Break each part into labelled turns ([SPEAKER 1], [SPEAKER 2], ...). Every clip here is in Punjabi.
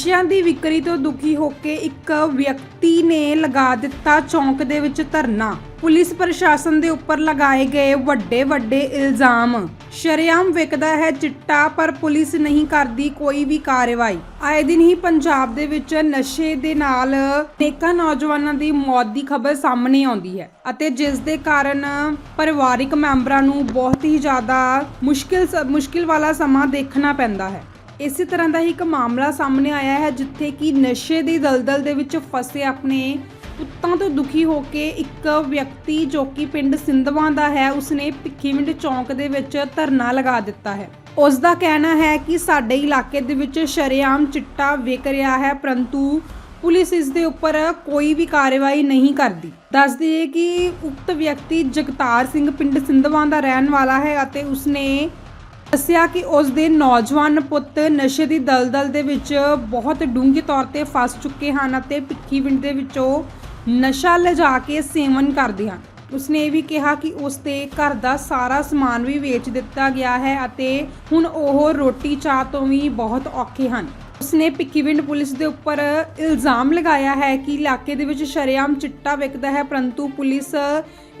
[SPEAKER 1] ਨਸ਼ਿਆਂ ਦੀ ਵਿਕਰੀ ਤੋਂ ਦੁਖੀ ਹੋ ਕੇ ਇੱਕ ਵਿਅਕਤੀ ਨੇ ਲਗਾ ਦਿੱਤਾ ਚੌਂਕ ਦੇ ਵਿੱਚ ਧਰਨਾ। ਪੁਲਿਸ ਪ੍ਰਸ਼ਾਸਨ ਦੇ ਉੱਪਰ ਲਗਾਏ ਗਏ ਵੱਡੇ ਵੱਡੇ ਇਲਜ਼ਾਮ। ਸ਼ਰੇਆਮ ਵਿਕਦਾ ਹੈ ਚਿੱਟਾ, ਪਰ ਪੁਲਿਸ ਨਹੀਂ ਕਰਦੀ ਕੋਈ ਵੀ ਕਾਰਵਾਈ। ਆਏ ਦਿਨ ਹੀ ਪੰਜਾਬ ਦੇ ਵਿੱਚ ਨਸ਼ੇ ਦੇ ਨਾਲ ਅਨੇਕਾਂ ਨੌਜਵਾਨਾਂ ਦੀ ਮੌਤ ਦੀ ਖਬਰ ਸਾਹਮਣੇ ਆਉਂਦੀ ਹੈ ਅਤੇ ਜਿਸ ਦੇ ਕਾਰਨ ਪਰਿਵਾਰਿਕ ਮੈਂਬਰਾਂ ਨੂੰ ਬਹੁਤ ਹੀ ਜ਼ਿਆਦਾ ਮੁਸ਼ਕਿਲ ਮੁਸ਼ਕਿਲ ਵਾਲਾ ਸਮਾਂ ਦੇਖਣਾ ਪੈਂਦਾ ਹੈ। ਇਸੇ ਤਰ੍ਹਾਂ ਦਾ ਹੀ ਇੱਕ ਮਾਮਲਾ ਸਾਹਮਣੇ ਆਇਆ ਹੈ, ਜਿੱਥੇ ਕਿ ਨਸ਼ੇ ਦੀ ਦਲਦਲ ਦੇ ਵਿੱਚ ਫਸੇ ਆਪਣੇ ਪੁੱਤਾਂ ਤੋਂ ਦੁਖੀ ਹੋ ਕੇ ਇੱਕ ਵਿਅਕਤੀ ਜੋ ਕਿ ਪਿੰਡ ਸਿੰਧਵਾਂ ਦਾ ਹੈ, ਉਸਨੇ ਭਿੱਖੀਵਿੰਡ ਚੌਂਕ ਦੇ ਵਿੱਚ ਧਰਨਾ ਲਗਾ ਦਿੱਤਾ ਹੈ। ਉਸ ਦਾ ਕਹਿਣਾ ਹੈ ਕਿ ਸਾਡੇ ਇਲਾਕੇ ਦੇ ਵਿੱਚ ਸ਼ਰੇਆਮ ਚਿੱਟਾ ਵਿਕ ਰਿਹਾ ਹੈ, ਪਰੰਤੂ ਪੁਲਿਸ ਇਸ ਦੇ ਉੱਪਰ ਕੋਈ ਵੀ ਕਾਰਵਾਈ ਨਹੀਂ ਕਰਦੀ। ਦੱਸ ਦਈਏ ਕਿ ਉਕਤ ਵਿਅਕਤੀ ਜਗਤਾਰ ਸਿੰਘ ਪਿੰਡ ਸਿੰਧਵਾਂ ਦਾ ਰਹਿਣ ਵਾਲਾ ਹੈ ਅਤੇ ਉਸਨੇ ਦੱਸਿਆ ਕਿ ਉਸ ਦੇ ਨੌਜਵਾਨ ਪੁੱਤ ਨਸ਼ੇ ਦੀ ਦਲਦਲ ਦੇ ਵਿੱਚ ਬਹੁਤ ਡੂੰਘੇ ਤੌਰ ਤੇ ਫਸ ਚੁੱਕੇ ਹਨ ਅਤੇ ਭਿੱਖੀਵਿੰਡ ਦੇ ਵਿੱਚੋਂ ਨਸ਼ਾ ਲਿਜਾ ਕੇ ਸੇਵਨ ਕਰਦੇ ਹਨ। ਉਸਨੇ ਇਹ ਵੀ ਕਿਹਾ ਕਿ ਉਸ ਦੇ ਘਰ ਦਾ ਸਾਰਾ ਸਮਾਨ ਵੀ ਵੇਚ ਦਿੱਤਾ ਗਿਆ ਹੈ ਅਤੇ ਹੁਣ ਉਹ ਰੋਟੀ ਚਾਹ ਤੋਂ ਵੀ ਬਹੁਤ ਔਖੇ ਹਨ। ਉਸਨੇ ਭਿੱਖੀਵਿੰਡ ਪੁਲਿਸ ਦੇ ਉੱਪਰ ਇਲਜ਼ਾਮ ਲਗਾਇਆ ਹੈ ਕਿ ਇਲਾਕੇ ਦੇ ਵਿੱਚ ਸ਼ਰੇਆਮ ਚਿੱਟਾ ਵਿਕਦਾ ਹੈ, ਪਰੰਤੂ ਪੁਲਿਸ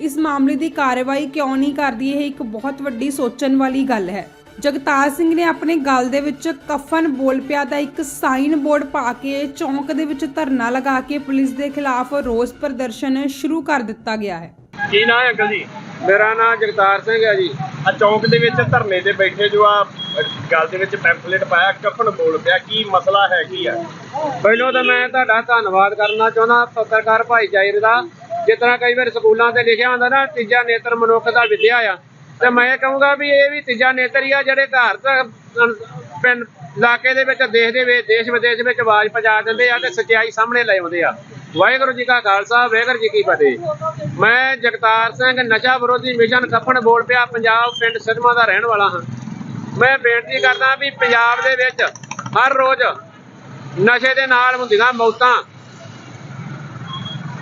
[SPEAKER 1] ਇਸ ਮਾਮਲੇ ਦੀ ਕਾਰਵਾਈ ਕਿਉਂ ਨਹੀਂ ਕਰਦੀ, ਇਹ ਇੱਕ ਬਹੁਤ ਵੱਡੀ ਸੋਚਣ ਵਾਲੀ ਗੱਲ ਹੈ। ਜਗਤਾਰ ਸਿੰਘ ਨੇ ਆਪਣੇ ਗਲ ਦੇ ਵਿੱਚ ਕਫਨ ਬੋਲ ਪਿਆ ਦਾ ਇੱਕ ਸਾਈਨ ਬੋਰਡ ਪਾ ਕੇ ਚੌਂਕ ਦੇ ਵਿੱਚ ਧਰਨਾ ਲਗਾ ਕੇ ਪੁਲਿਸ ਦੇ ਖਿਲਾਫ ਰੋਸ ਪ੍ਰਦਰਸ਼ਨ ਸ਼ੁਰੂ ਕਰ ਦਿੱਤਾ ਗਿਆ ਹੈ।
[SPEAKER 2] ਕੀ ਨਾਂ ਹੈ ਅੰਕਲ ਜੀ?
[SPEAKER 3] ਮੇਰਾ ਨਾਮ ਜਗਤਾਰ ਸਿੰਘ ਹੈ ਜੀ।
[SPEAKER 2] ਆ ਚੌਂਕ ਦੇ ਵਿੱਚ ਧਰਨੇ ਤੇ ਬੈਠੇ ਜੋ ਆ ਗੱਲ ਦੇ ਵਿੱਚ ਪੈਂਫਲੇਟ ਪਾਇਆ ਕਫਨ ਬੋਲ ਪਿਆ ਕੀ ਮਸਲਾ ਹੈ ਕੀ ਆ
[SPEAKER 3] ਪਹਿਲਾਂ ਤਾਂ ਮੈਂ ਤੁਹਾਡਾ ਧੰਨਵਾਦ ਕਰਨਾ ਚਾਹੁੰਦਾ ਪੱਤਰਕਾਰ ਭਾਈਚਾਰੇ ਦਾ। ਜਿਸ ਤਰ੍ਹਾਂ ਕਈ ਵਾਰ ਸਕੂਲਾਂ ਤੇ ਲਿਖਿਆ ਹੁੰਦਾ ਨਾ ਤੀਜਾ ਨੇਤਰ ਮਨੁੱਖ ਦਾ ਵਿਦਿਆ ਆ। ਤੇ ਮੈਂ ਕਹੂੰਗਾ ਵੀ ਇਹ ਵੀ ਤੀਜਾ ਨੇਤਰ ਹੀ ਆ ਜਿਹੜੇ ਘਰ ਪਿੰਡ, ਇਲਾਕੇ ਦੇ ਵਿੱਚ ਦੇਸ਼ ਦੇ ਵਿੱਚ, ਦੇਸ਼ ਵਿਦੇਸ਼ ਵਿੱਚ ਆਵਾਜ਼ ਪਹੁੰਚਾ ਦਿੰਦੇ ਆ ਤੇ ਸੱਚਾਈ ਸਾਹਮਣੇ ਲੈ ਆਉਂਦੇ ਆ। ਵਾਹਿਗੁਰੂ ਜੀ ਕਾ ਖਾਲਸਾ, ਵਾਹਿਗੁਰੂ ਜੀ ਕੀ ਫਤਿਹ। ਮੈਂ ਜਗਤਾਰ ਸਿੰਘ ਨਸ਼ਾ ਵਿਰੋਧੀ ਮਿਸ਼ਨ ਖੱਪਣ ਬੋਲ ਪਿਆ, ਪੰਜਾਬ ਪਿੰਡ ਸਿਧਮਾ ਦਾ ਰਹਿਣ ਵਾਲਾ ਹਾਂ। ਮੈਂ ਬੇਨਤੀ ਕਰਦਾ ਵੀ ਪੰਜਾਬ ਦੇ ਵਿੱਚ ਹਰ ਰੋਜ਼ ਨਸ਼ੇ ਦੇ ਨਾਲ ਹੁੰਦੀਆਂ ਮੌਤਾਂ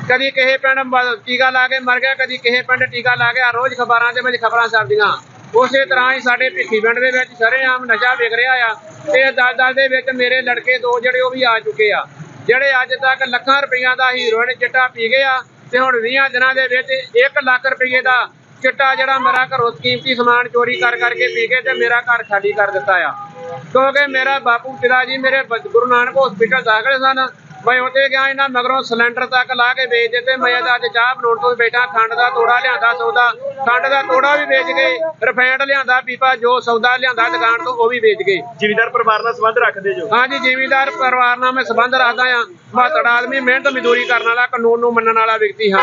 [SPEAKER 3] ਕਦੀ ਕਿਸੇ ਪਿੰਡ ਮ- ਟੀਕਾ ਲਾ ਕੇ ਮਰ ਗਿਆ, ਕਦੀ ਕਿਸੇ ਪਿੰਡ ਟੀਕਾ ਲਾ ਗਿਆ ਰੋਜ਼ ਖਬਰਾਂ ਦੇ ਵਿੱਚ ਖਬਰਾਂ ਛਪਦੀਆਂ। ਉਸੇ ਤਰ੍ਹਾਂ ਹੀ ਸਾਡੇ ਭਿੱਖੀ ਪਿੰਡ ਦੇ ਵਿੱਚ ਸ਼ਰੇਆਮ ਨਸ਼ਾ ਵਿਕ ਰਿਹਾ ਆ ਤੇ ਦਲ-ਦਲ ਦੇ ਵਿੱਚ ਮੇਰੇ ਲੜਕੇ ਦੋ ਜਿਹੜੇ ਉਹ ਵੀ ਆ ਚੁੱਕੇ ਆ। ਜਿਹੜੇ ਅੱਜ ਤੱਕ ਲੱਖਾਂ ਰੁਪਈਆ ਦਾ ਹੀਰੋਇਨ ਚਿੱਟਾ ਪੀ ਗਏ ਆ ਤੇ ਹੁਣ 20 ਦਿਨਾਂ ਦੇ ਵਿੱਚ 1 ਲੱਖ ਰੁਪਈਏ ਦਾ ਚਿੱਟਾ ਜਿਹੜਾ ਮੇਰਾ ਘਰੋਂ ਕੀਮਤੀ ਸਮਾਨ ਚੋਰੀ ਕਰ ਕਰਕੇ ਪੀ ਕੇ ਤੇ ਮੇਰਾ ਘਰ ਖਾਲੀ ਕਰ ਦਿੱਤਾ ਆ। ਕਿਉਂਕਿ ਮੇਰਾ ਬਾਪੂ ਪਿਤਾ ਜੀ ਮੇਰੇ ਬ- ਗੁਰੂ ਨਾਨਕ ਹਸਪੀਟਲ ਦਾਖਲ ਸਨ। ਮੈਂ ਉੱਥੇ ਗਿਆ ਇਹਨਾਂ ਮਗਰੋਂ ਸਿਲੰਡਰ ਤੱਕ ਲਾ ਕੇ ਵੇਚ ਦਿੱਤੇ। ਮੈਂ ਤਾਂ ਅੱਜ ਚਾਹ ਬਣਾਉਣ ਤੋਂ ਬੈਠਾ ਖੰਡ ਦਾ ਤੋੜਾ ਲਿਆਂਦਾ ਸੌਦਾ। ਖੰਡ ਦਾ ਤੋੜਾ ਵੀ ਵੇਚ ਗਏ ਰਿਫਾਈਂਡ ਲਿਆਂਦਾ ਪੀਪਾ ਜੋ ਸੌਦਾ ਲਿਆਂਦਾ ਦੁਕਾਨ ਤੋਂ ਉਹ ਵੀ ਵੇਚ ਗਏ।
[SPEAKER 2] ਜ਼ਿਮੀਦਾਰ ਪਰਿਵਾਰ ਨਾਲ ਸੰਬੰਧ ਰੱਖਦੇ ਜੋ?
[SPEAKER 3] ਹਾਂਜੀ ਜ਼ਿਮੀਂਦਾਰ ਪਰਿਵਾਰ ਨਾਲ ਮੈਂ ਸੰਬੰਧ ਰੱਖਦਾ ਆ ਮਾਤੜ ਆਦਮੀ ਮਿਹਨਤ ਮਜ਼ਦੂਰੀ ਕਰਨ ਵਾਲਾ ਕਾਨੂੰਨ ਨੂੰ ਮੰਨਣ ਵਾਲਾ ਵਿਅਕਤੀ ਹਾਂ।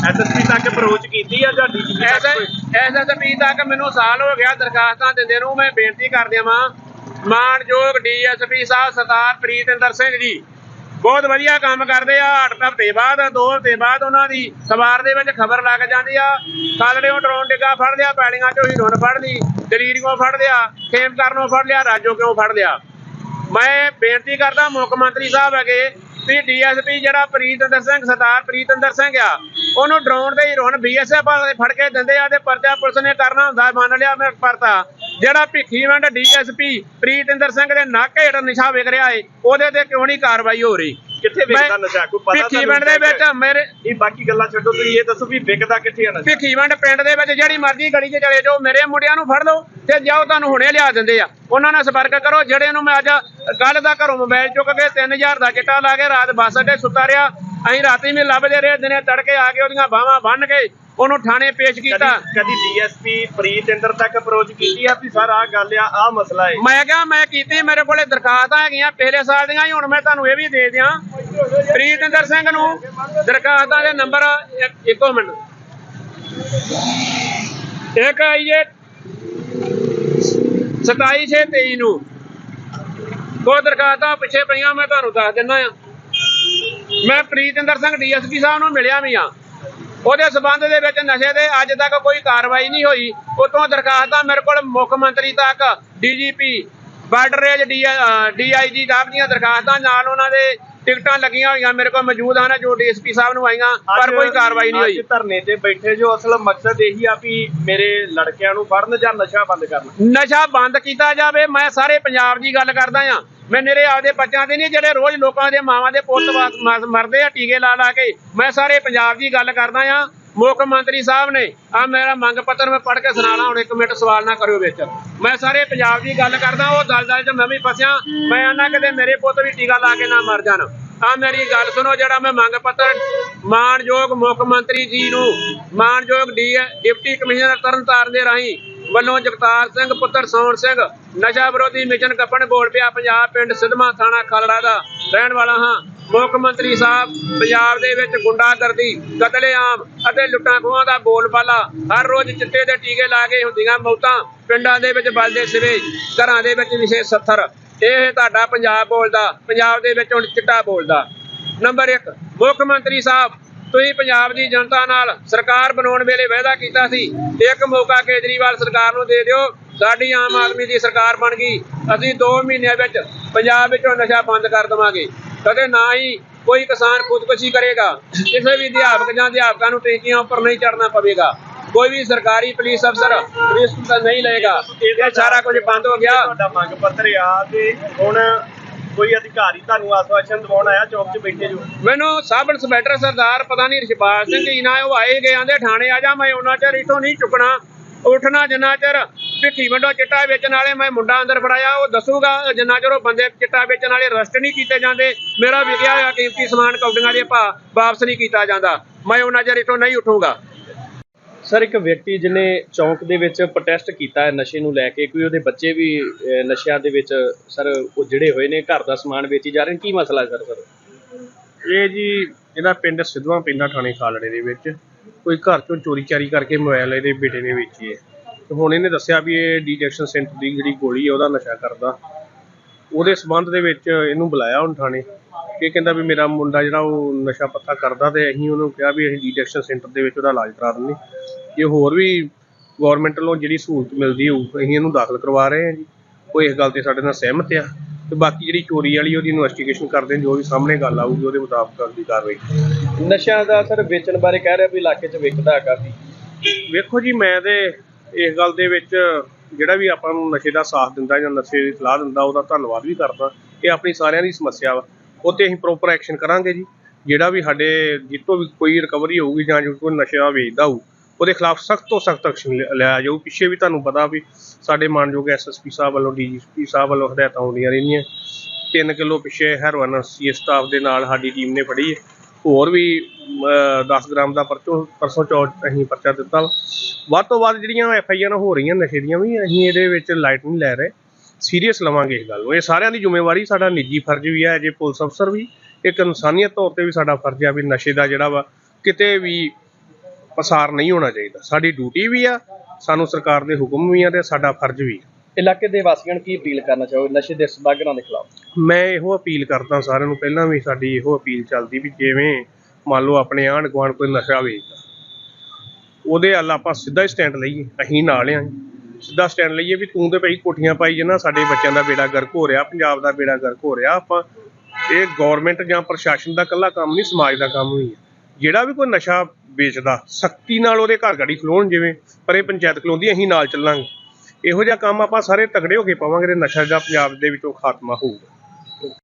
[SPEAKER 2] ਐਸਐਸਪੀ ਤੱਕ ਅਪਰੋਚ ਕੀਤੀ ਆ ਜਾਂ ਡੀਜੀਪੀ ਤੱਕ ਕੋਈ?
[SPEAKER 3] ਐਸਐਸਪੀ ਤੱਕ ਮੈਨੂੰ ਸਾਲ ਹੋ ਗਿਆ ਦਰਖਾਸਤਾਂ ਦਿੰਦੇ ਨੂੰ ਮੈਂ ਬੇਨਤੀ ਕਰ ਦਿਆਂ ਮਾਨਯੋਗ ਡੀਐਸਪੀ ਸਾਹਿਬ ਸਰਦਾਰ ਪ੍ਰੀਤਿੰਦਰ ਸਿੰਘ ਜੀ ਬਹੁਤ ਵਧੀਆ ਕੰਮ ਕਰਦੇ ਆ ਅੱਠ ਹਫ਼ਤੇ ਬਾਅਦ ਦੋ ਹਫ਼ਤੇ ਬਾਅਦ ਉਹਨਾਂ ਦੀ ਸਵਾਰ ਦੇ ਵਿੱਚ ਖਬਰ ਲੱਗ ਜਾਂਦੀ ਆ। ਕਾਲੜਿਓਂ ਡਰੋਨ ਡਿੱਗਾ ਫੜ ਲਿਆ ਪੈੜੀਆਂ ਚੋਂ ਹੀਰੋਨ ਫੜ ਲਈ ਦਲੀਰੀਓਂ ਫੜ ਲਿਆ ਖੇਮ ਕਰਨੋਂ ਫੜ ਲਿਆ ਰਾਜੋ ਕਿਉਂ ਫੜ ਲਿਆ? ਮੈਂ ਬੇਨਤੀ ਕਰਦਾ ਮੁੱਖ ਮੰਤਰੀ ਸਾਹਿਬ ਹੈਗੇ ਵੀ ਡੀਐਸਪੀ ਜਿਹੜਾ ਪ੍ਰੀਤਿੰਦਰ ਸਿੰਘ, ਸਰਦਾਰ ਪ੍ਰੀਤਿੰਦਰ ਸਿੰਘ ਆ, ਉਹਨੂੰ ਡਰੋਨ ਦੇ ਹੀਰੋਨ ਬੀਐਸਐਫ ਵਾਲੇ ਫੜ ਕੇ ਦਿੰਦੇ ਆ ਤੇ ਪਰਚਾ ਪੁਲਿਸ ਨੇ ਕਰਨਾ ਹੁੰਦਾ ਮੰਨ ਲਿਆ ਮੈਂ ਪਰਤਾ। ਜਿਹੜਾ ਭਿੱਖੀਵੰਡ ਡੀਐਸਪੀ ਪ੍ਰੀਤਿੰਦਰ ਸਿੰਘ ਦੇ ਨਾਕੇ ਹੇਠ ਨਿਸ਼ਾ ਵਿਕ ਰਿਹਾ ਏ, ਉਹਦੇ ਤੇ ਕਿਉਂ ਨਹੀਂ ਕਾਰਵਾਈ ਹੋ ਰਹੀ?
[SPEAKER 2] ਕਿੱਥੇ ਵਿਕਦਾ ਨਸ਼ਾ? ਕੋਈ ਪਤਾ
[SPEAKER 3] ਭਿੱਖੀਵੰਡ ਦੇ ਵਿੱਚ ਮੇਰੇ
[SPEAKER 2] ਇਹ ਬਾਕੀ ਗੱਲਾਂ ਛੱਡੋ ਤੁਸੀਂ ਇਹ ਦੱਸੋ ਵੀ ਵਿਕਦਾ ਕਿੱਥੇ ਆ ਨਸ਼ਾ?
[SPEAKER 3] ਭਿੱਖੀਵੰਡ ਪਿੰਡ ਦੇ ਵਿੱਚ ਜਿਹੜੀ ਮਰਜ਼ੀ ਗਲੀ 'ਚ ਚਲੇ ਜਾਓ ਮੇਰੇ ਮੁੰਡਿਆਂ ਨੂੰ ਫੜ ਲਓ ਤੇ ਜਾਓ ਤੁਹਾਨੂੰ ਹੁਣੇ ਲਿਆ ਦਿੰਦੇ ਆ। ਉਹਨਾਂ ਨਾਲ ਸੰਪਰਕ ਕਰੋ ਜਿਹੜੇ ਨੂੰ ਮੈਂ ਅੱਜ ਕੱਲ ਦਾ ਘਰੋਂ ਮੋਬਾਈਲ ਚੁੱਕ ਕੇ 3000 ਦਾ ਚਿੱਟਾ ਲਾ ਕੇ ਰਾਤ ਬੱਸ ਅੱਡੇ ਸੁੱਤਾ ਰਿਹਾ ਅਸੀਂ ਰਾਤੀ ਵੀ ਲੱਭਦੇ ਰਹੇ ਦਿਨੇ ਤੜਕੇ ਆ ਕੇ ਉਹਦੀਆਂ ਬਾਹਾਂ ਬੰਨ ਕੇ ਉਹਨੂੰ ਥਾਣੇ ਪੇਸ਼ ਕੀਤਾ।
[SPEAKER 2] ਕਦੀ ਡੀਐਸਪੀ ਪ੍ਰੀਤਿੰਦਰ ਤੱਕ ਅਪਰੋਚ ਕੀਤੀ ਆ ਵੀ ਸਰ ਆਹ ਗੱਲ ਆ ਆਹ ਮਸਲਾ ਹੈ
[SPEAKER 3] ਮੈਂ ਕਿਹਾ ਮੈਂ ਕੀਤੀ ਮੇਰੇ ਕੋਲੇ ਦਰਖਾਸਤਾਂ ਹੈਗੀਆਂ ਪਿਛਲੇ ਸਾਲ ਦੀਆਂ ਹੀ ਹੁਣ ਮੈਂ ਤੁਹਾਨੂੰ ਇਹ ਵੀ ਦੇ ਦਿਆਂ। ਪ੍ਰੀਤਿੰਦਰ ਸਿੰਘ ਨੂੰ ਦਰਖਾਸਤਾਂ ਦੇ ਨੰਬਰ ਇੱਕ- ਮਿੰਟ। ਇੱਕ ਆਈਏ 27623 ਨੂੰ। ਦੋ ਦਰਖਾਸਤਾਂ ਪਿੱਛੇ ਪਈਆਂ ਮੈਂ ਤੁਹਾਨੂੰ ਦੱਸ ਦਿੰਦਾ ਆ। ਮੈਂ ਪ੍ਰੀਤਿੰਦਰ ਸਿੰਘ ਡੀਐਸਪੀ ਸਾਹਿਬ ਨੂੰ ਮਿਲਿਆ ਵੀ ਆ। ਉਹਦੇ ਸਬੰਧ ਦੇ ਵਿੱਚ ਨਸ਼ੇ ਦੇ ਅੱਜ ਤੱਕ ਕੋਈ ਕਾਰਵਾਈ ਨਹੀਂ ਹੋਈ। ਉਤੋਂ ਦਰਖਾਸਤਾਂ ਮੇਰੇ ਕੋਲ ਮੁੱਖ ਮੰਤਰੀ ਤੱਕ D G P border range D I G ਸਾਹਿਬ ਦੀਆਂ ਦਰਖਾਸਤਾਂ ਨਾਲ ਉਹਨਾਂ ਦੇ ਟਿਕਟਾਂ ਲੱਗੀਆਂ ਹੋਈਆਂ ਮੇਰੇ ਕੋਲ ਮੌਜੂਦ ਹਨ ਜੋ ਡੀਐਸਪੀ ਸਾਹਿਬ ਨੂੰ ਆਈਆਂ ਪਰ ਕੋਈ ਕਾਰਵਾਈ ਨਹੀਂ ਹੋਈ।
[SPEAKER 2] ਅੱਜ ਧਰਨੇ ਤੇ ਬੈਠੇ ਜੋ ਅਸਲ ਮਕਸਦ ਇਹੀ ਆ ਵੀ ਮੇਰੇ ਲੜਕਿਆਂ ਨੂੰ ਫੜਨ ਜਾਂ ਨਸ਼ਾ ਬੰਦ ਕਰਨ।
[SPEAKER 3] ਨਸ਼ਾ ਬੰਦ ਕੀਤਾ ਜਾਵੇ ਮੈਂ ਸਾਰੇ ਪੰਜਾਬ ਦੀ ਗੱਲ ਕਰਦਾ ਆ ਮੈਂ ਨੇਰੇ ਆਪਦੇ ਬੱਚਿਆਂ ਦੇ ਨਹੀਂ ਜਿਹੜੇ ਰੋਜ਼ ਲੋਕਾਂ ਦੇ ਮਾਵਾਂ ਦੇ ਪੁੱਤ ਮਰ- ਮਰਦੇ ਆ ਟੀਕੇ ਲਾ ਲਾ ਕੇ। ਮੈਂ ਸਾਰੇ ਪੰਜਾਬ ਦੀ ਗੱਲ ਕਰਦਾ ਆ। ਮੁੱਖ ਮੰਤਰੀ ਸਾਹਿਬ ਨੇ ਆ ਮੇਰਾ ਮੰਗ ਪੱਤਰ ਮੈਂ ਪੜ੍ਹ ਕੇ ਸੁਣਾਣਾ ਹੁਣ ਇੱਕ ਮਿੰਟ ਸਵਾਲ ਨਾ ਕਰਿਓ ਵਿੱਚ। ਮੈਂ ਸਾਰੇ ਪੰਜਾਬ ਦੀ ਗੱਲ ਕਰਦਾ ਉਹ ਦਲਦਲ 'ਚ ਮੈਂ ਵੀ ਫਸਿਆ। ਮੈਂ ਆਨਾ ਕਿਤੇ ਮੇਰੇ ਪੁੱਤ ਵੀ ਟੀਕਾ ਲਾ ਕੇ ਨਾ ਮਰ ਜਾਣ। ਆ ਮੇਰੀ ਗੱਲ ਸੁਣੋ ਜਿਹੜਾ ਮੈਂ ਮੰਗ ਪੱਤਰ ਮਾਨਯੋਗ ਮੁੱਖ ਮੰਤਰੀ ਜੀ ਨੂੰ ਮਾਨਯੋਗ ਡੀ ਡਿਪਟੀ ਕਮਿਸ਼ਨਰ ਤਰਨਤਾਰਨ ਦੇ ਰਾਹੀਂ ਵੱਲੋਂ ਜਗਤਾਰ ਸਿੰਘ ਪੁੱਤਰ ਸੋਹਣ ਸਿੰਘ ਨਸ਼ਾ ਵਿਰੋਧੀ ਮਿਸ਼ਨ ਕੱਪਣ ਬੋਲ ਪਿਆ ਪੰਜਾਬ ਪਿੰਡ ਸਿਧਮਾ ਥਾਣਾ ਖਾਲੜਾ ਦਾ। ਰਹਿਣ ਵਾਲਾ ਹਾਂ, ਮੁੱਖ ਮੰਤਰੀ ਸਾਹਿਬ, ਪੰਜਾਬ ਦੇ ਵਿੱਚ ਗੁੰਡਾਗਰਦੀ ਕਤਲੇਆਮ ਅਤੇ ਲੁੱਟਾਂ ਖੋਹਾਂ ਦਾ ਬੋਲਬਾਲਾ। ਹਰ ਰੋਜ਼ ਚਿੱਟੇ ਦੇ ਟੀਕੇ ਲਾ ਕੇ ਹੁੰਦੀਆਂ ਮੌਤਾਂ, ਪਿੰਡਾਂ ਦੇ ਵਿੱਚ ਬਲਦੇ ਸਿਵੇ, ਘਰਾਂ ਦੇ ਵਿੱਚ ਵਿਸ਼ੇ 70 ਇਹ ਤੁਹਾਡਾ ਪੰਜਾਬ ਬੋਲਦਾ, ਪੰਜਾਬ ਦੇ ਵਿੱਚ ਹੁਣ ਚਿੱਟਾ ਬੋਲਦਾ। ਨੰਬਰ 1 ਮੁੱਖ ਮੰਤਰੀ ਸਾਹਿਬ, ਤੁਸੀਂ ਪੰਜਾਬ ਦੀ ਜਨਤਾ ਨਾਲ ਸਰਕਾਰ ਬਣਾਉਣ ਵੇਲੇ ਵਾਅਦਾ ਕੀਤਾ ਸੀ। ਇੱਕ ਮੌਕਾ ਕੇਜਰੀਵਾਲ ਸਰਕਾਰ ਨੂੰ ਦੇ ਦਿਓ ਸਾਡੀ ਆਮ ਆਦਮੀ ਦੀ ਸਰਕਾਰ ਬਣ ਗਈ। ਅਸੀਂ 2 ਮਹੀਨਿਆਂ ਵਿੱਚ ਪੰਜਾਬ ਵਿੱਚੋਂ ਨਸ਼ਾ ਬੰਦ ਕਰ ਦੇਵਾਂਗੇ। ਕਦੇ ਨਾ ਹੀ ਕੋਈ ਕਿਸਾਨ ਖੁਦਕੁਸ਼ੀ ਕਰੇਗਾ। ਕਿਸੇ ਵੀ ਅਧਿਆਪਕ ਜਾਂ ਅਧਿਆਪਕਾਂ ਨੂੰ ਟੈਂਕੀਆਂ ਉੱਪਰ ਨਹੀਂ ਚੜਨਾ ਪਵੇਗਾ। ਕੋਈ ਵੀ ਸਰਕਾਰੀ ਪੁਲਿਸ ਅਫਸਰ ਰਿਸਕ ਤਾਂ ਨਹੀਂ ਲਏਗਾ। ਇਹ ਸਾਰਾ ਕੁਝ ਬੰਦ ਹੋ ਗਿਆ।
[SPEAKER 2] ਤੁਹਾਡਾ ਮੰਗ ਪੱਤਰ ਆ ਤੇ ਹੁਣ ਕੋਈ ਅਧਿਕਾਰੀ ਤੁਹਾਨੂੰ ਆਸਵਾਸ਼ਨ ਦਿਵਾਉਣ ਆਇਆ? ਚੌਕ 'ਚ ਬੈਠੇ ਜੋ।
[SPEAKER 3] ਮੈਨੂੰ ਸਬ ਇੰਸਪੈਕਟਰ ਸਰਦਾਰ ਪਤਾ ਨਹੀਂ ਰਿਸ਼ਪਾਲ ਸਿੰਘ ਜੀ ਨਾ ਉਹ ਆਏ ਗਏ ਆਂਦੇ ਥਾਣੇ ਆ ਜਾ ਮੈਂ ਉਹਨਾਂ ਚਿਰ ਇਥੋਂ ਨਹੀਂ ਚੁੱਕਣਾ। ਉੱਠਣਾ ਜਿੰਨਾ ਚਿਰ ਭਿੱਖੀ ਵੰਡੋ ਚਿੱਟਾ ਵੇਚਣ ਵਾਲੇ ਮੈਂ ਮੁੰਡਾ ਅੰਦਰ ਫੜਾਇਆ ਉਹ ਦੱਸੂਗਾ ਜਿੰਨਾ ਚਿਰ ਉਹ ਬੰਦੇ ਚਿੱਟਾ ਵੇਚਣ ਵਾਲੇ ਅਰੈਸਟ ਨਹੀਂ ਕੀਤੇ ਜਾਂਦੇ ਮੇਰਾ ਵਿਕਿਆ ਹੋਇਆ ਕੀਮਤੀ ਸਮਾਨ ਕੌਡੀਆਂ ਦੇ ਭਾ ਵਾਪਸ ਨਹੀਂ ਕੀਤਾ ਜਾਂਦਾ ਮੈਂ ਉਹਨਾਂ ਚਿਰ ਇਥੋਂ ਨਹੀਂ ਉੱਠੂਗਾ।
[SPEAKER 4] ਸਰ ਇੱਕ ਵਿਅਕਤੀ ਜਿਹਨੇ ਚੌਂਕ ਦੇ ਵਿੱਚ ਪ੍ਰੋਟੈਸਟ ਕੀਤਾ ਹੈ ਨਸ਼ੇ ਨੂੰ ਲੈ ਕੇ ਕੋਈ ਉਹਦੇ ਬੱਚੇ ਵੀ ਨਸ਼ਿਆਂ ਦੇ ਵਿੱਚ ਸਰ ਉਹ ਜਿਹੜੇ ਹੋਏ ਨੇ ਘਰ ਦਾ ਸਮਾਨ ਵੇਚੀ ਜਾ ਰਹੇ ਨੇ ਕੀ ਮਸਲਾ ਹੈ ਸਰ ਸਰ?
[SPEAKER 5] ਇਹ ਜੀ ਇਹਦਾ ਪਿੰਡ ਸਿੱਧਵਾਂ ਪੈਂਦਾ ਥਾਣੇ ਖਾਲੜੇ ਦੇ ਵਿੱਚ। ਕੋਈ ਘਰ ਚੋਂ ਚੋਰੀ ਚਾਰੀ ਕਰਕੇ ਮੋਬਾਈਲ ਇਹਦੇ ਬੇਟੇ ਨੇ ਵੇਚੀ ਹੈ। ਤੇ ਹੁਣ ਇਹਨੇ ਦੱਸਿਆ ਵੀ ਇਹ ਡਿਟੈਕਸ਼ਨ ਸੈਂਟਰ ਦੀ ਜਿਹੜੀ ਗੋਲੀ ਹੈ, ਉਹਦਾ ਨਸ਼ਾ ਕਰਦਾ। ਉਹਦੇ ਸਬੰਧ ਦੇ ਵਿੱਚ ਇਹਨੂੰ ਬੁਲਾਇਆ ਹੁਣ ਥਾਣੇ ਇਹ ਕਹਿੰਦਾ ਵੀ ਮੇਰਾ ਮੁੰਡਾ ਜਿਹੜਾ ਉਹ ਨਸ਼ਾ ਪੱਤਾ ਕਰਦਾ ਤੇ ਅਸੀਂ ਉਹਨੂੰ ਕਿਹਾ ਵੀ ਅਸੀਂ ਡਿਟੈਕਸ਼ਨ ਸੈਂਟਰ ਦੇ ਵਿੱਚ ਉਹਦਾ ਇਲਾਜ ਕਰਾ ਦਿੰਦੇ ਜੇ ਹੋਰ ਵੀ ਗਵਰਨਮੈਂਟ ਵੱਲੋਂ ਜਿਹੜੀ ਸਹੂਲਤ ਮਿਲਦੀ ਹੋਊ, ਅਸੀਂ ਇਹਨੂੰ ਦਾਖਲ ਕਰਵਾ ਰਹੇ ਹਾਂ ਜੀ। ਉਹ ਇਸ ਗੱਲ ਤੇ ਸਾਡੇ ਨਾਲ ਸਹਿਮਤ ਆ। ਤੇ ਬਾਕੀ ਜਿਹੜੀ ਚੋਰੀ ਵਾਲੀ ਉਹਦੀ ਇਨਵੈਸਟੀਗੇਸ਼ਨ ਕਰਦੇ ਜੋ ਵੀ ਸਾਹਮਣੇ ਗੱਲ ਆਊਗੀ ਉਹਦੇ ਮੁਤਾਬਕ ਅਗਲੀ ਕਾਰਵਾਈ
[SPEAKER 4] ਨਸ਼ਿਆਂ ਦਾ ਸਰ ਵੇਚਣ ਬਾਰੇ ਕਹਿ ਰਿਹਾ ਵੀ ਇਲਾਕੇ 'ਚ ਵਿਕਦਾ ਹੈ ਕਾਫੀ
[SPEAKER 5] ਵੇਖੋ ਜੀ ਮੈਂ ਤੇ ਇਸ ਗੱਲ ਦੇ ਵਿੱਚ ਜਿਹੜਾ ਵੀ ਆਪਾਂ ਨੂੰ ਨਸ਼ੇ ਦਾ ਸਾਥ ਦਿੰਦਾ ਜਾਂ ਨਸ਼ੇ ਦੀ ਸਲਾਹ ਦਿੰਦਾ ਉਹਦਾ ਧੰਨਵਾਦ ਵੀ ਕਰਦਾ। ਇਹ ਆਪਣੀ ਸਾਰਿਆਂ ਦੀ ਸਮੱਸਿਆ ਵਾ। ਉਹ ਤੇ ਅਸੀਂ ਪ੍ਰੋਪਰ ਐਕਸ਼ਨ ਕਰਾਂਗੇ ਜੀ। ਜਿਹੜਾ ਵੀ ਸਾਡੇ ਜਿੱਤੋਂ ਵੀ ਕੋਈ ਰਿਕਵਰੀ ਹੋਊਗੀ ਜਾਂ ਜੋ ਕੋਈ ਨਸ਼ਾ ਵੇਚਦਾ ਹੋਊ ਉਹਦੇ ਖਿਲਾਫ ਸਖਤ ਤੋਂ ਸਖਤ ਐਕਸ਼ਨ ਲਿਆ ਜਾਊ। ਪਿੱਛੇ ਵੀ ਤੁਹਾਨੂੰ ਪਤਾ ਵੀ ਸਾਡੇ ਮਾਨਯੋਗ ਐਸਐਸਪੀ ਸਾਹਿਬ ਵੱਲੋਂ ਡੀਜੀਪੀ ਸਾਹਿਬ ਵੱਲੋਂ ਹਦਾਇਤਾਂ ਆਉਂਦੀਆਂ ਰਹਿੰਦੀਆਂ 3 ਕਿਲੋ ਪਿੱਛੇ ਹੈਰੋਇਨ ਸੀ ਸਟਾਫ ਦੇ ਨਾਲ ਸਾਡੀ ਟੀਮ ਨੇ ਫੜੀ ਹੈ। ਹੋਰ ਵੀ 10 ਗ੍ਰਾਮ ਦਾ ਪਰਚੋ ਪਰਸੋਂ ਚੌਥ ਅਸੀਂ ਪਰਚਾ ਦਿੱਤਾ ਵੱਧ ਤੋਂ ਵੱਧ ਜਿਹੜੀਆਂ ਐਫ ਆਈ ਆਰ ਹੋ ਰਹੀਆਂ ਨਸ਼ੇ ਦੀਆਂ ਵੀ, ਅਸੀਂ ਇਹਦੇ ਵਿੱਚ ਲਾਈਟ ਨਹੀਂ ਲੈ ਰਹੇ। ਸੀਰੀਅਸ ਲਵਾਂਗੇ ਇਸ ਗੱਲ ਨੂੰ। ਇਹ ਸਾਰਿਆਂ ਦੀ ਜ਼ਿੰਮੇਵਾਰੀ, ਸਾਡਾ ਨਿੱਜੀ ਫਰਜ਼ ਵੀ ਹੈ, ਜੇ ਪੁਲਿਸ ਅਫਸਰ ਵੀ ਇੱਕ ਇਨਸਾਨੀਅਤ ਤੌਰ ਤੇ ਵੀ ਸਾਡਾ ਫਰਜ਼ ਆ ਵੀ ਨਸ਼ੇ ਦਾ ਜਿਹੜਾ ਵਾ, ਕਿਤੇ ਵੀ ਪਸਾਰ ਨਹੀਂ ਹੋਣਾ ਚਾਹੀਦਾ। ਸਾਡੀ ਡਿਊਟੀ ਵੀ ਆ ਸਾਨੂੰ ਸਰਕਾਰ ਦੇ ਹੁਕਮ ਵੀ ਆ ਤੇ ਸਾਡਾ ਫਰਜ਼ ਵੀ ਆ।
[SPEAKER 4] ਇਲਾਕੇ ਦੇ ਵਾਸੀਆਂ ਨੂੰ ਕੀ ਅਪੀਲ ਕਰਨਾ ਚਾਹੋਗੇ? ਨਸ਼ੇ ਦੇ ਸਦਾਗਰਾਂ ਦੇ ਖਿਲਾਫ।
[SPEAKER 5] ਮੈਂ ਇਹੋ ਅਪੀਲ ਕਰਦਾ ਸਾਰਿਆਂ ਨੂੰ ਪਹਿਲਾਂ ਵੀ ਸਾਡੀ ਇਹੋ ਅਪੀਲ ਚੱਲਦੀ ਵੀ ਜਿਵੇਂ ਮੰਨ ਲਓ ਆਪਣੇ ਆਂਢ ਗੁਆਂਢ ਕੋਈ ਨਸ਼ਾ ਵੇਚਦਾ ਉਹਦੇ ਹੱਲ ਆਪਾਂ ਸਿੱਧਾ ਹੀ ਸਟੈਂਡ ਲਈਏ ਅਸੀਂ ਨਾਲ ਆਂ। ਸਿੱਧਾ ਸਟੈਂਡ ਲਈਏ ਵੀ ਤੂੰ ਤੇ ਭਾਈ ਕੋਠੀਆਂ ਪਾਈ ਜਨਾ ਸਾਡੇ ਬੱਚਿਆਂ ਦਾ ਬੇੜਾ ਗਰਕ ਹੋ ਰਿਹਾ ਪੰਜਾਬ ਦਾ ਬੇੜਾ ਗਰਕ ਹੋ ਰਿਹਾ ਆਪਾਂ ਇਹ ਗਵਰਨਮੈਂਟ ਜਾਂ ਪ੍ਰਸ਼ਾਸਨ ਦਾ ਇਕੱਲਾ ਕੰਮ ਨਹੀਂ ਸਮਾਜ ਦਾ ਕੰਮ ਵੀ ਹੈ ਜਿਹੜਾ ਵੀ ਕੋਈ ਨਸ਼ਾ ਵੇਚਦਾ। ਸਖਤੀ ਨਾਲ ਉਹਦੇ ਘਰ ਗਾੜੀ ਖਲੋਣ ਜਿਵੇਂ, ਪਰ ਇਹ ਪੰਚਾਇਤ ਖਲੋਂਦੀ, ਅਸੀਂ ਨਾਲ ਚੱਲਾਂਗੇ। ਇਹੋ ਜਿਹਾ ਕੰਮ ਆਪਾਂ ਸਾਰੇ ਤਗੜੇ ਹੋ ਕੇ ਪਾਵਾਂਗੇ ਤੇ ਨਸ਼ਾ ਦਾ ਪੰਜਾਬ ਦੇ ਵਿੱਚੋਂ ਖਾਤਮਾ ਹੋਊਗਾ।